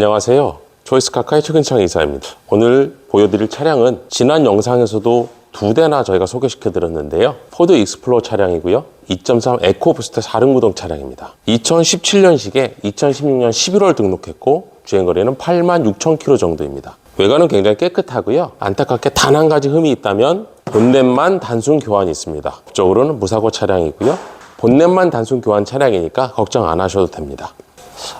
안녕하세요. 초이스카카의 최근창 이사입니다. 오늘 보여드릴 차량은 지난 영상에서도 두 대나 저희가 소개시켜 드렸는데요. 포드 익스플로어 차량이고요. 2.3 에코부스트 4륜구동 차량입니다. 2017년식에 2016년 11월 등록했고 주행거리는 8만 6천 킬로 정도입니다. 외관은 굉장히 깨끗하고요. 안타깝게 단 한 가지 흠이 있다면 본넷만 단순 교환이 있습니다. 법적으로는 무사고 차량이고요. 본넷만 단순 교환 차량이니까 걱정 안 하셔도 됩니다.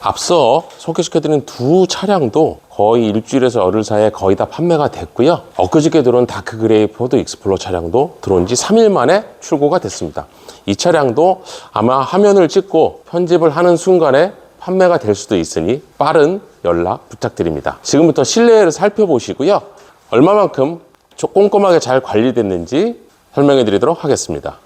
앞서 소개시켜드린 두 차량도 거의 일주일에서 열흘 사이에 거의 다 판매가 됐고요. 엊그저께 들어온 다크 그레이 포드 익스플로 차량도 들어온 지 3일 만에 출고가 됐습니다. 이 차량도 아마 화면을 찍고 편집을 하는 순간에 판매가 될 수도 있으니 빠른 연락 부탁드립니다. 지금부터 실내를 살펴보시고요. 얼마만큼 좀 꼼꼼하게 잘 관리됐는지 설명해 드리도록 하겠습니다.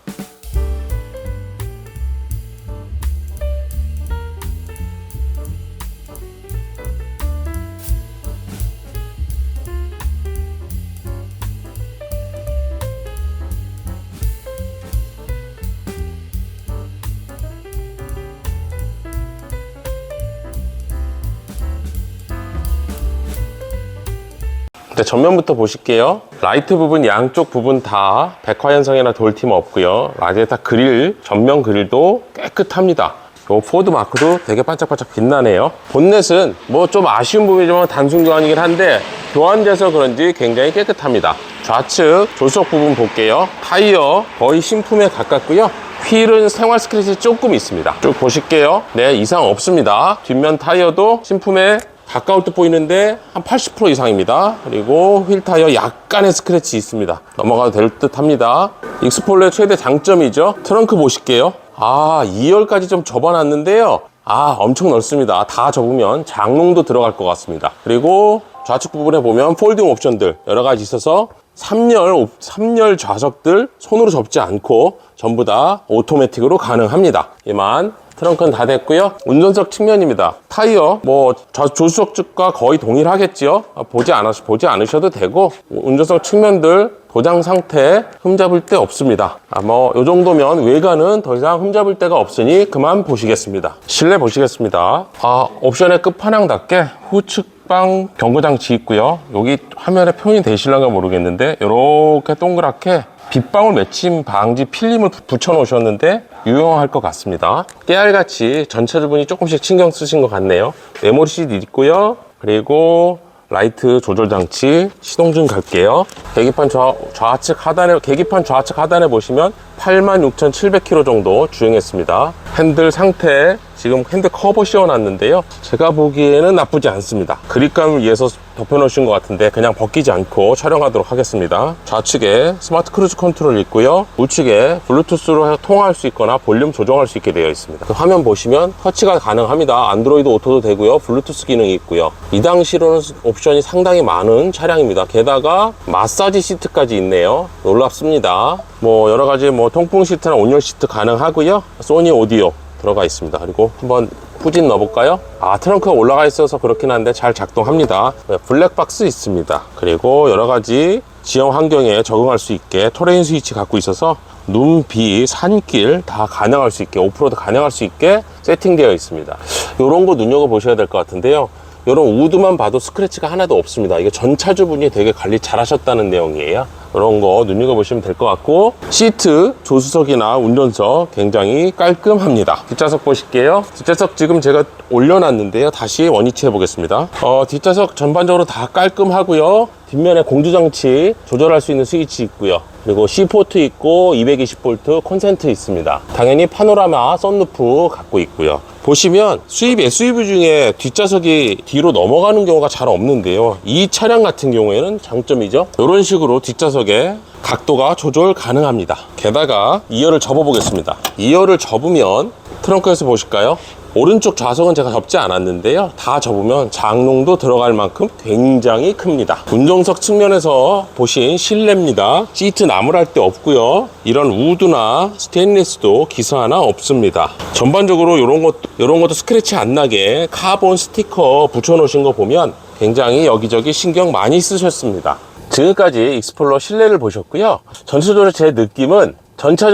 네, 전면부터 보실게요. 라이트 부분 양쪽 부분 다 백화 현상이나 돌팀 없고요. 라디에타 그릴 전면 그릴도 깨끗합니다. 요 포드 마크도 되게 반짝반짝 빛나네요. 본넷은 뭐 좀 아쉬운 부분이지만 단순 교환이긴 한데 교환돼서 그런지 굉장히 깨끗합니다. 좌측 조수석 부분 볼게요. 타이어 거의 신품에 가깝고요. 휠은 생활 스크래치 조금 있습니다. 쭉 보실게요. 네, 이상 없습니다. 뒷면 타이어도 신품에 가까울 듯 보이는데 한 80% 이상입니다. 그리고 휠 타이어 약간의 스크래치 있습니다. 넘어가도 될 듯 합니다. 익스폴러의 최대 장점이죠. 트렁크 보실게요. 아, 2열까지 좀 접어놨는데요. 아, 엄청 넓습니다. 다 접으면 장롱도 들어갈 것 같습니다. 그리고 좌측 부분에 보면 폴딩 옵션들 여러 가지 있어서 3열, 3열 좌석들 손으로 접지 않고 전부 다 오토매틱으로 가능합니다. 이만 트렁크는 다 됐고요. 운전석 측면입니다. 타이어 뭐 좌- 조수석 측과 거의 동일하겠지요. 아, 보지 않아 보지 않으셔도 되고 운전석 측면들 도장 상태 흠잡을 데 없습니다. 아, 뭐, 요 정도면 외관은 더 이상 흠잡을 데가 없으니 그만 보시겠습니다. 실내 보시겠습니다. 아, 옵션의 끝판왕답게 후측 방 경고장치 있고요. 여기 화면에 표현이 되실런가 모르겠는데, 이렇게 동그랗게 빗방울 맺힘 방지 필름을 부- 붙여 놓으셨는데 유용할 것 같습니다. 깨알같이 전체 부분이 조금씩 신경 쓰신 것 같네요. 메모리 CD 있고요. 그리고 라이트 조절 장치 시동 좀 갈게요. 계기판 좌, 좌측 하단에 계기판 좌측 하단에 보시면 86,700km 정도 주행했습니다. 핸들 상태 지금 핸들 커버 씌워놨는데요. 제가 보기에는 나쁘지 않습니다. 그립감을 위해서 덮여놓으신 것 같은데 그냥 벗기지 않고 촬영하도록 하겠습니다. 좌측에 스마트 크루즈 컨트롤 있고요. 우측에 블루투스로 통화할 수 있거나 볼륨 조정할 수 있게 되어 있습니다. 그 화면 보시면 터치가 가능합니다. 안드로이드 오토도 되고요. 블루투스 기능이 있고요. 이 당시로는 옵션이 상당히 많은 차량입니다. 게다가 마사지 시트까지 있네요. 놀랍습니다. 뭐 여러 가지 뭐 통풍 시트나 온열 시트 가능하고요. 소니 오디오 들어가 있습니다. 그리고 한번 후진 넣어볼까요? 아 트렁크가 올라가 있어서 그렇긴 한데 잘 작동합니다. 네, 블랙박스 있습니다. 그리고 여러 가지 지형 환경에 적응할 수 있게 토레인 스위치 갖고 있어서 눈, 비, 산길 다 가능할 수 있게 오프로드 가능할 수 있게 세팅되어 있습니다. 이런 거 눈여겨 보셔야 될 것 같은데요. 이런 우드만 봐도 스크래치가 하나도 없습니다. 이게 전 차주분이 되게 관리 잘 하셨다는 내용이에요. 이런 거 눈여겨보시면 될 것 같고 시트, 조수석이나 운전석 굉장히 깔끔합니다. 뒷좌석 보실게요. 뒷좌석 지금 제가 올려놨는데요. 다시 원위치 해보겠습니다. 어, 뒷좌석 전반적으로 다 깔끔하고요. 뒷면에 공조장치 조절할 수 있는 스위치 있고요. 그리고 C포트 있고 220V 콘센트 있습니다. 당연히 파노라마 썬루프 갖고 있고요. 보시면 수입 SUV 중에 뒷좌석이 뒤로 넘어가는 경우가 잘 없는데요. 이 차량 같은 경우에는 장점이죠. 이런 식으로 뒷좌석에 각도가 조절 가능합니다. 게다가 2열을 접어 보겠습니다. 2열을 접으면 트렁크에서 보실까요? 오른쪽 좌석은 제가 접지 않았는데요. 다 접으면 장롱도 들어갈 만큼 굉장히 큽니다. 운전석 측면에서 보신 실내입니다. 시트 나무랄 데 없고요. 이런 우드나 스테인리스도 기스 하나 없습니다. 전반적으로 이런 것 것도 스크래치 안 나게 카본 스티커 붙여 놓으신 거 보면 굉장히 여기저기 신경 많이 쓰셨습니다. 지금까지 익스플로러 실내를 보셨고요. 전체적으로 제 느낌은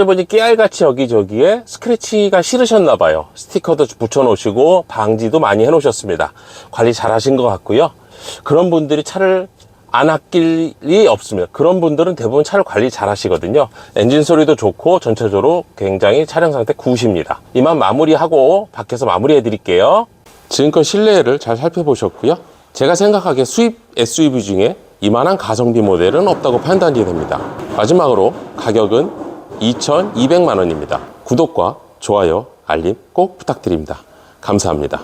보니 깨알같이 여기저기에 스크래치가 싫으셨나 봐요. 스티커도 붙여놓으시고 방지도 많이 해놓으셨습니다. 관리 잘 하신 것 같고요. 그런 분들이 차를 안 아낄 리 없습니다. 그런 분들은 대부분 차를 관리 잘 하시거든요. 엔진 소리도 좋고 전체적으로 굉장히 차량 상태 굿입니다. 이만 마무리하고 밖에서 마무리해 드릴게요. 지금껏 실내를 잘 살펴보셨고요. 제가 생각하기에 수입 SUV 중에 이만한 가성비 모델은 없다고 판단이 됩니다. 마지막으로 가격은 2,200만 원입니다. 구독과 좋아요, 알림 꼭 부탁드립니다. 감사합니다.